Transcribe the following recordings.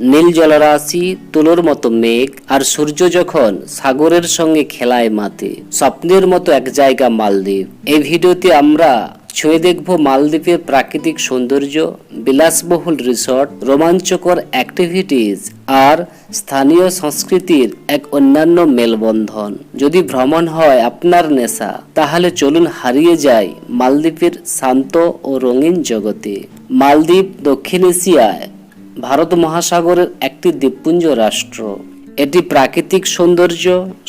নীল জলরাশি, তুলোর মতো মেঘ আর সূর্য যখন সাগরের সঙ্গে খেলায় মাতে, স্বপ্নের মতো এক জায়গা মালদ্বীপ। এই ভিডিওতে আমরা ছুঁয়ে দেখব মালদ্বীপের প্রাকৃতিক সৌন্দর্য, বিলাসবহুল রিসর্ট রোমাঞ্চকর অ্যাক্টিভিটিস আর স্থানীয় সংস্কৃতির এক অন্যান্য মেলবন্ধন। যদি ভ্রমণ হয় আপনার নেশা, তাহলে চলুন হারিয়ে যাই মালদ্বীপের শান্ত ও রঙিন জগতে। মালদ্বীপ দক্ষিণ এশিয়ায় ভারত মহাসাগরের একটি দ্বীপপুঞ্জ রাষ্ট্র। এটি প্রাকৃতিক সৌন্দর্য,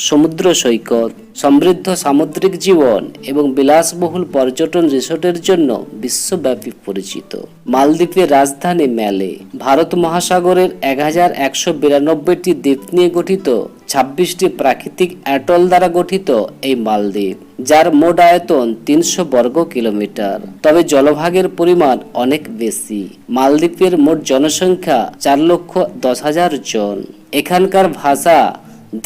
সমুদ্র সৈকত, সমৃদ্ধ সামুদ্রিক জীবন এবং বিলাসবহুল পর্যটন রিসোর্টের জন্য বিশ্বব্যাপী পরিচিত। মালদ্বীপের রাজধানী ম্যালে, ভারত মহাসাগরের এক হাজার একশো বিরানব্বইটি দ্বীপ নিয়ে গঠিত ছাব্বিশটি প্রাকৃতিক অ্যাটল দ্বারা গঠিত এই মালদ্বীপ, যার মোট আয়তন তিনশো বর্গ কিলোমিটার। তবে জলভাগের পরিমাণ অনেক বেশি। মালদ্বীপের মোট জনসংখ্যা চার লক্ষ দশ হাজার জন। এখানকার ভাষা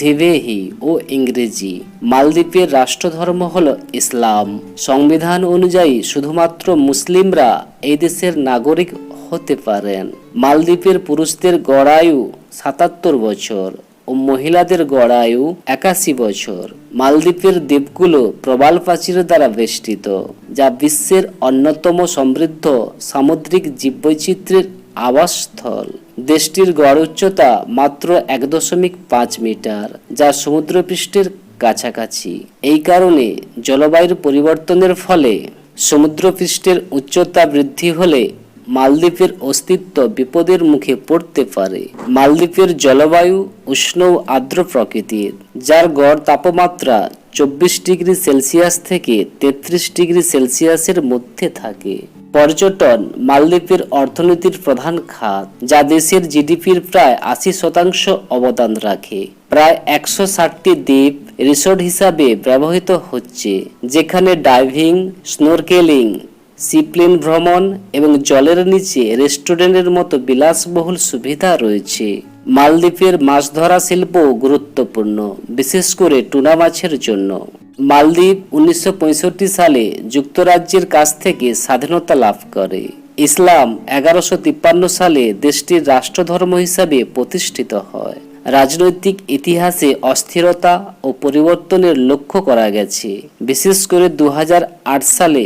ধিবেহি ও ইংরেজি। মালদ্বীপের রাষ্ট্রধর্ম হল ইসলাম। সংবিধান অনুযায়ী শুধুমাত্র মুসলিমরা এই দেশের নাগরিক হতে পারেন। মালদ্বীপের পুরুষদের গড়ায়ু সাতাত্তর বছর ও মহিলাদের গড়ায়ু একাশি বছর। মালদ্বীপের দ্বীপগুলো প্রবাল প্রাচীর দ্বারা বেষ্টিত, যা বিশ্বের অন্যতম সমৃদ্ধ সামুদ্রিক জীববৈচিত্র্যের আবাসস্থল। দেশটির গড় উচ্চতা মাত্র এক দশমিক পাঁচ মিটার, যা সমুদ্রপৃষ্ঠের কাছাকাছি। এই কারণে জলবায়ুর পরিবর্তনের ফলে সমুদ্রপৃষ্ঠের উচ্চতা বৃদ্ধি হলে মালদ্বীপের অস্তিত্ব বিপদের মুখে পড়তে পারে। মালদ্বীপের জলবায়ু উষ্ণ ও আর্দ্র প্রকৃতির, যার গড় তাপমাত্রা চব্বিশ ডিগ্রি সেলসিয়াস থেকে তেত্রিশ ডিগ্রি সেলসিয়াসের মধ্যে থাকে। পর্যটন মালদ্বীপের অর্থনীতির প্রধান খাত, যা দেশের জিডিপির প্রায় আশি শতাংশ অবদান রাখে। প্রায় একশো ষাটটি দ্বীপ রিসোর্ট হিসাবে ব্যবহৃত হচ্ছে, যেখানে ডাইভিং, স্নোরকেলিং, সিপ্লেন ভ্রমণ এবং জলের নিচে রেস্টুরেন্টের মতো বিলাসবহুল সুবিধা রয়েছে। মালদ্বীপের মাছ ধরা শিল্প গুরুত্বপূর্ণ, বিশেষ করে টুনা মাছের জন্য। মালদ্বীপ উনিশশো পঁয়ষট্টি সালে যুক্তরাজ্যের কাছ থেকে স্বাধীনতা লাভ করে। ইসলাম এগারোশো সালে দেশটির রাষ্ট্রধর্ম হিসাবে প্রতিষ্ঠিত হয়। রাজনৈতিক ইতিহাসে অস্থিরতা ও পরিবর্তনের লক্ষ্য করা গেছে। বিশেষ করে দু হাজার আট সালে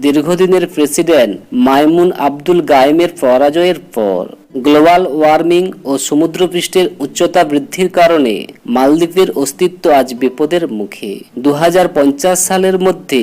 দীর্ঘদিনের প্রেসিডেন্ট মাইমুন আব্দুল গায়েমের পরাজয়ের পর গ্লোবাল ওয়ার্মিং ও সমুদ্রপৃষ্ঠের উচ্চতা বৃদ্ধির কারণে মালদ্বীপের অস্তিত্ব আজ বিপদের মুখে। দু হাজার পঞ্চাশ সালের মধ্যে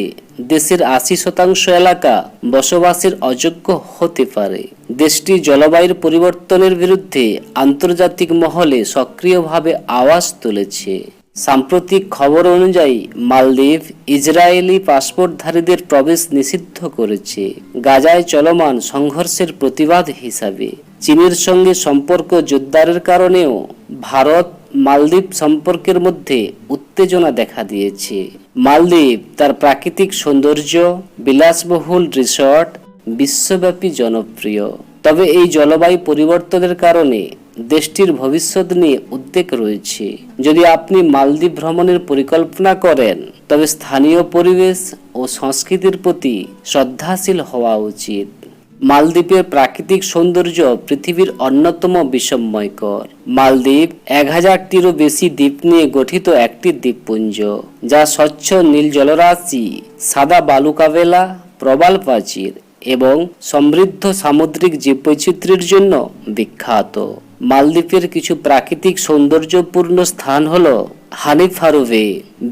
দেশের আশি শতাংশ এলাকা বসবাসের অযোগ্য হতে পারে। দেশটি জলবায়ুর পরিবর্তনের বিরুদ্ধে আন্তর্জাতিক মহলে সক্রিয়ভাবে আওয়াজ তুলেছে। সাম্প্রতিক খবর অনুযায়ী, মালদ্বীপ ইসরায়েলি পাসপোর্টধারীদের প্রবেশ নিষিদ্ধ করেছে। গাজায় চলমান সংঘর্ষের প্রতিবাদ হিসাবে। চীনের সঙ্গে সম্পর্ক জোরদারের কারণেও ভারত মালদ্বীপ সম্পর্কের মধ্যে উত্তেজনা দেখা দিয়েছে। মালদ্বীপ তার প্রাকৃতিক সৌন্দর্য, বিলাসবহুল রিসর্ট, বিশ্বব্যাপী জনপ্রিয়। তবে এই জলবায়ু পরিবর্তনের কারণে দেশটির ভবিষ্যৎ নিয়ে উদ্বেগ রয়েছে। যদি আপনি মালদ্বীপ ভ্রমণের পরিকল্পনা করেন, তবে স্থানীয় পরিবেশ ও সংস্কৃতির প্রতি শ্রদ্ধাশীল হওয়া উচিত। মালদ্বীপের প্রাকৃতিক সৌন্দর্য পৃথিবীর অন্যতম বিস্ময়কর মালদ্বীপ এক হাজারটিরও বেশি দ্বীপ নিয়ে গঠিত একটি দ্বীপপুঞ্জ, যা স্বচ্ছ নীল জলরাশি, সাদা বালুকাবেলা, প্রবাল প্রাচীর এবং সমৃদ্ধ সামুদ্রিক জীববৈচিত্র্যের জন্য বিখ্যাত। মালদ্বীপের কিছু প্রাকৃতিক সৌন্দর্যপূর্ণ স্থান হল হানিফ হারোভে।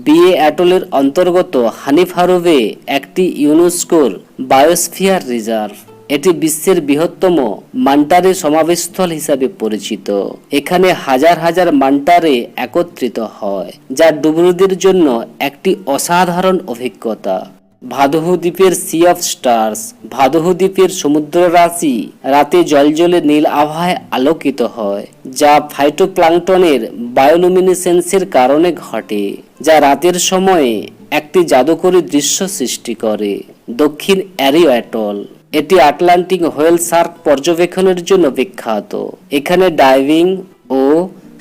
বিয়ে অ্যাটলের অন্তর্গত হানিফ হারোভে একটি ইউনেস্কোর বায়োস্ফিয়ার রিজার্ভ। এটি বিশ্বের বৃহত্তম মান্টারে সমাবেশস্থল হিসাবে পরিচিত। এখানে হাজার হাজার মান্টারে একত্রিত হয়, যা ডুবুরিদের জন্য একটি অসাধারণ অভিজ্ঞতা। ভাদহু দ্বীপের সি অফ স্টার্স ভাদহু দ্বীপের সমুদ্র রাশি রাতে জলজলে নীল আবহায় আলোকিত হয়, যা ফাইটোপ্লাঙ্কটনের বায়োলুমিনেসেন্সের কারণে ঘটে, যা রাতের সময়ে একটি জাদুকরী দৃশ্য সৃষ্টি করে। দক্ষিণ অ্যারিও এটি আটলান্টিক হোয়েল শার্ক পর্যবেক্ষণের জন্য বিখ্যাত। এখানে ডাইভিং ও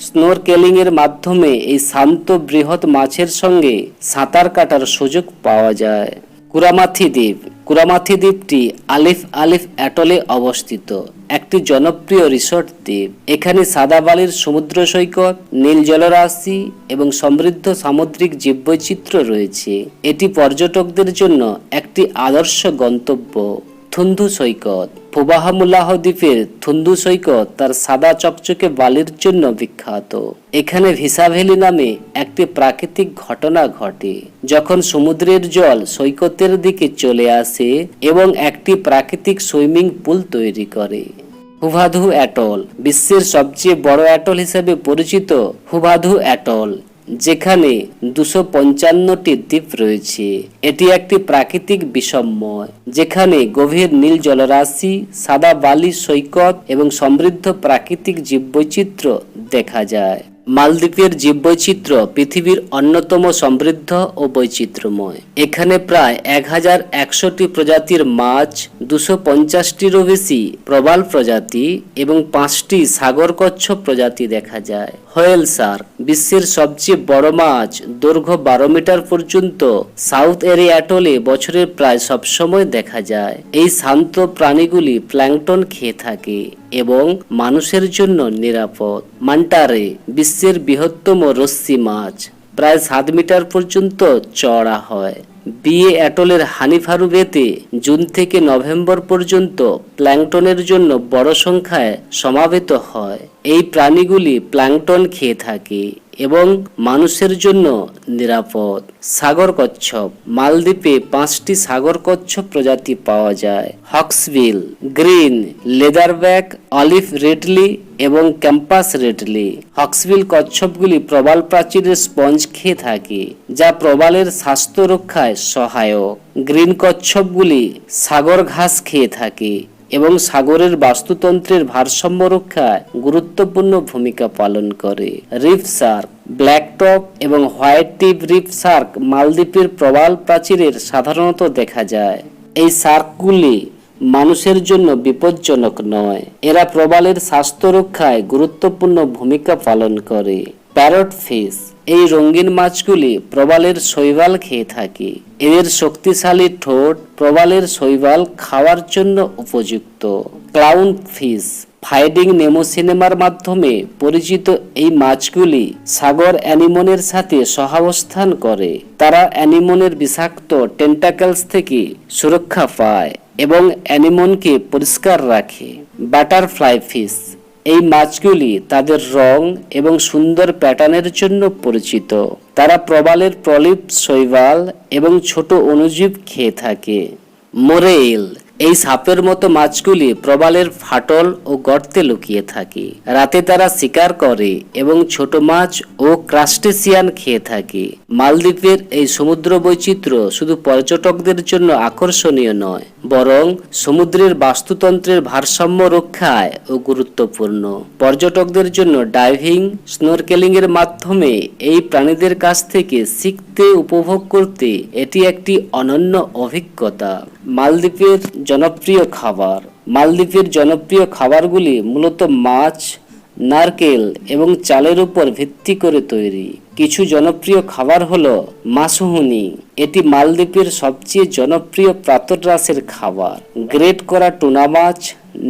স্নোরকেলিং এর মাধ্যমে এই শান্ত বৃহৎ মাছের সঙ্গে সাঁতার কাটার সুযোগ পাওয়া যায়। কুরামাথি দ্বীপ। কুরামাথি দ্বীপটি আলিফ আলিফ অ্যাটলে অবস্থিত। একটি জনপ্রিয় রিসর্ট দ্বীপ। এখানে সাদাবালির সমুদ্র সৈকত, নীল জলরাশি এবং সমৃদ্ধ সামুদ্রিক জীববৈচিত্র্য রয়েছে। এটি পর্যটকদের জন্য একটি আদর্শ গন্তব্য, থুন্ধু সৈকত। ফুবাহামুল্লাহ দ্বীপের থুন্দু সৈকত তার সাদা চকচকে বালির জন্য বিখ্যাত। এখানে ভিসা ভ্যালি নামে একটি প্রাকৃতিক ঘটনা ঘটে। যখন সমুদ্রের জল সৈকতের দিকে চলে আসে এবং একটি প্রাকৃতিক সুইমিং পুল তৈরি করে। হুভাধু অ্যাটল, বিশ্বের সবচেয়ে বড় অ্যাটল হিসেবে পরিচিত হুভাধু অ্যাটল। যেখানে দুশো পঞ্চান্নটি দ্বীপ রয়েছে। এটি একটি প্রাকৃতিক বিষম্য যেখানে গভীর নীল জলরাশি, সাদা বালি সৈকত এবং সমৃদ্ধ প্রাকৃতিক জীববৈচিত্র্য দেখা যায়। মালদ্বীপের জীববৈচিত্র্য পৃথিবীর অন্যতম সমৃদ্ধ ও বৈচিত্র্যময়। এখানে প্রায় এক হাজার একশোটি প্রজাতির মাছ, দুশো পঞ্চাশটিরও বেশি প্রবাল প্রজাতি এবং পাঁচটি সাগর কচ্ছপ প্রজাতি দেখা যায়। হোয়েল শার্ক বিশ্বের সবচেয়ে বড় মাছ, দৈর্ঘ্য বারো মিটার পর্যন্ত সাউথ এরিয়া অ্যাটলে বছরের প্রায় সবসময় দেখা যায়। এই শান্ত প্রাণীগুলি প্ল্যাংটন খেয়ে থাকে। এবং মানুষের জন্য নিরাপদ। মান্টারে, বিশ্বের বৃহত্তম রশ্মি মাছ, প্রায় সাত মিটার পর্যন্ত চড়া হয়। বিয়ে অ্যাটলের হানিফারু বেতে জুন থেকে নভেম্বর পর্যন্ত প্ল্যাংটনের জন্য বড় সংখ্যায় সমাবেত হয়। এই প্রাণীগুলি প্ল্যাংটন খেয়ে থাকে। এবং মানুষের জন্য নিরাপদ। সাগর কচ্ছপ, মালদ্বীপে পাঁচটি সাগর কচ্ছপ প্রজাতি পাওয়া যায়। Hawksbill green, leatherback, olive ridley এবং ক্যাম্পাস রেডলি। হক্সবিল কচ্ছপগুলি প্রবাল প্রাচীরের স্পঞ্জ খেয়ে থাকে, যা প্রবালের স্বাস্থ্য রক্ষায় সহায়ক। গ্রিন কচ্ছপগুলি সাগর ঘাস খেয়ে থাকে এবং সাগরের বাস্তুতন্ত্রের ভারসাম্য রক্ষায় গুরুত্বপূর্ণ ভূমিকা পালন করে। রিফ সার্ক, ব্ল্যাক টপ এবং হোয়াইট টিপ রিফ শার্ক মালদ্বীপের প্রবাল প্রাচীরের সাধারণত দেখা যায়। এই সার্কগুলি মানুষের জন্য বিপজ্জনক নয়। এরা প্রবালের স্বাস্থ্য রক্ষায় গুরুত্বপূর্ণ ভূমিকা পালন করে। প্যারট ফিশ এই রঙিন মাছগুলি প্রবালের শৈবাল খেয়ে থাকে। এদের শক্তিশালী ঠোঁট প্রবালের শৈবাল খাওয়ার জন্য উপযুক্ত। ক্লাউন ফিশ ফাইডিং নেমো সিনেমার মাধ্যমে পরিচিত এই মাছগুলি সাগর অ্যানিমনের সাথে সহাবস্থান করে। তারা অ্যানিমনের বিষাক্ত টেন্টাকেলস থেকে সুরক্ষা পায় এবং অ্যানিমনকে পরিষ্কার রাখে। বাটারফ্লাই ফিশ এই মাছগুলি তাদের রং এবং সুন্দর প্যাটার্নের জন্য পরিচিত। তারা প্রবালের প্রলিপ, শৈবাল এবং ছোট অনুজীব খেয়ে থাকে। মোরেইল এই সাপের মতো মাছগুলি প্রবালের ফাটল ও গর্তে লুকিয়ে থাকে। রাতে তারা শিকার করে এবং ছোট মাছ ও ক্রাস্টেসিয়ান খেয়ে থাকে। মালদ্বীপের এই সমুদ্র বৈচিত্র্য শুধু পর্যটকদের জন্য আকর্ষণীয় নয়, বরং সমুদ্রের বাস্তুতন্ত্রের ভারসাম্য রক্ষায় ও গুরুত্বপূর্ণ। পর্যটকদের জন্য ডাইভিং স্নোরকেলিং এর মাধ্যমে এই প্রাণীদের কাছ থেকে শিখতে, উপভোগ করতে এটি একটি অনন্য অভিজ্ঞতা। মালদ্বীপের জনপ্রিয় খাবার। মালদ্বীপের জনপ্রিয় খাবারগুলি মূলত মাছ, নারকেল এবং চালের উপর ভিত্তি করে তৈরি। কিছু জনপ্রিয় খাবার হলো মাসুহুনি এটি মালদ্বীপের সবচেয়ে জনপ্রিয় প্রাতরাসের খাবার। গ্রেট করা টুনা মাছ,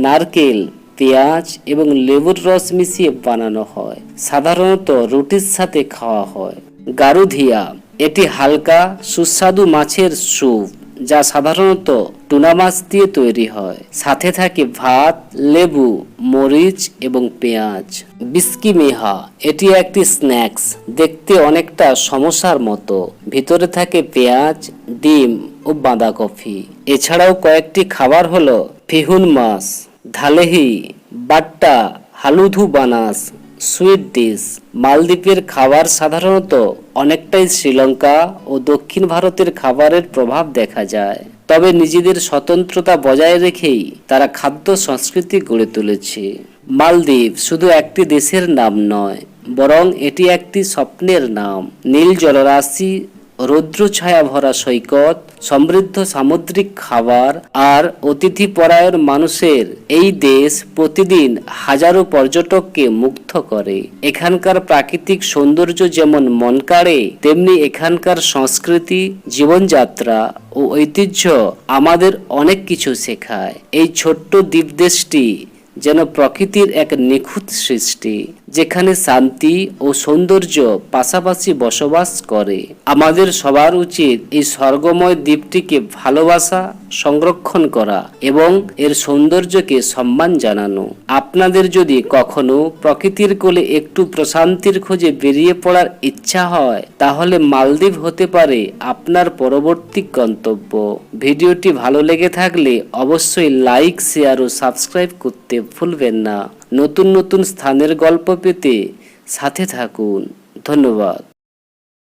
নারকেল, পেঁয়াজ এবং লেবুর রস মিশিয়ে বানানো হয়। সাধারণত রুটির সাথে খাওয়া হয়। গারুধিয়া। এটি হালকা, সুস্বাদু মাছের স্যুপ। যা সাধারণত টুনা মাছ দিয়ে তৈরি হয়। সাথে থাকে ভাত, লেবু, মরিচ এবং পেঁয়াজ। বিস্কি মেহা, এটি একটি স্ন্যাক্স। দেখতে অনেকটা সমস্যার মতো। ভিতরে থাকে পেঁয়াজ, ডিম ও বাঁধাকপি। এছাড়াও কয়েকটি খাবার হলো ফিহুন মাছ, ধালেহি, বাট্টা, হালুধু বানাস সুইট ডিশ। মালদ্বীপের খাবার সাধারণত অনেকটাই শ্রীলঙ্কা ও দক্ষিণ ভারতের খাবারের প্রভাব দেখা যায়। তবে নিজেদের স্বতন্ত্রতা বজায় রেখেই তারা খাদ্য সংস্কৃতি গড়ে তুলেছে। মালদ্বীপ শুধু একটি দেশের নাম নয়, বরং এটি একটি স্বপ্নের নাম। নীল জলরাশি রৌদ্র ছায়া ভরা সৈকত, সমৃদ্ধ সামুদ্রিক খাবার আর অতিথি পরায়ণ মানুষের এই দেশ প্রতিদিন হাজারো পর্যটককে মুগ্ধ করে। এখানকার প্রাকৃতিক সৌন্দর্য যেমন মন কাড়ে, তেমনি এখানকার সংস্কৃতি, জীবনযাত্রা ও ঐতিহ্য আমাদের অনেক কিছু শেখায়। এই ছোট্ট দ্বীপদেশটি যেন প্রকৃতির এক নিখুঁত সৃষ্টি, যেখানে শান্তি ও সৌন্দর্য পাশাপাশি বসবাস করে। আমাদের সবার উচিত এই স্বর্গময় দ্বীপটিকে ভালোবাসা সংরক্ষণ করা এবং এর সৌন্দর্যকে সম্মান জানানো। আপনাদের যদি কখনো প্রকৃতির কোলে একটু প্রশান্তির খোঁজে বেরিয়ে পড়ার ইচ্ছা হয়, তাহলে মালদ্বীপ হতে পারে আপনার পরবর্তী গন্তব্য। ভিডিওটি ভালো লেগে থাকলে অবশ্যই লাইক, শেয়ার ও সাবস্ক্রাইব করতে ভুলবেন না। নতুন নতুন স্থানের গল্প পেতে সাথে থাকুন। ধন্যবাদ।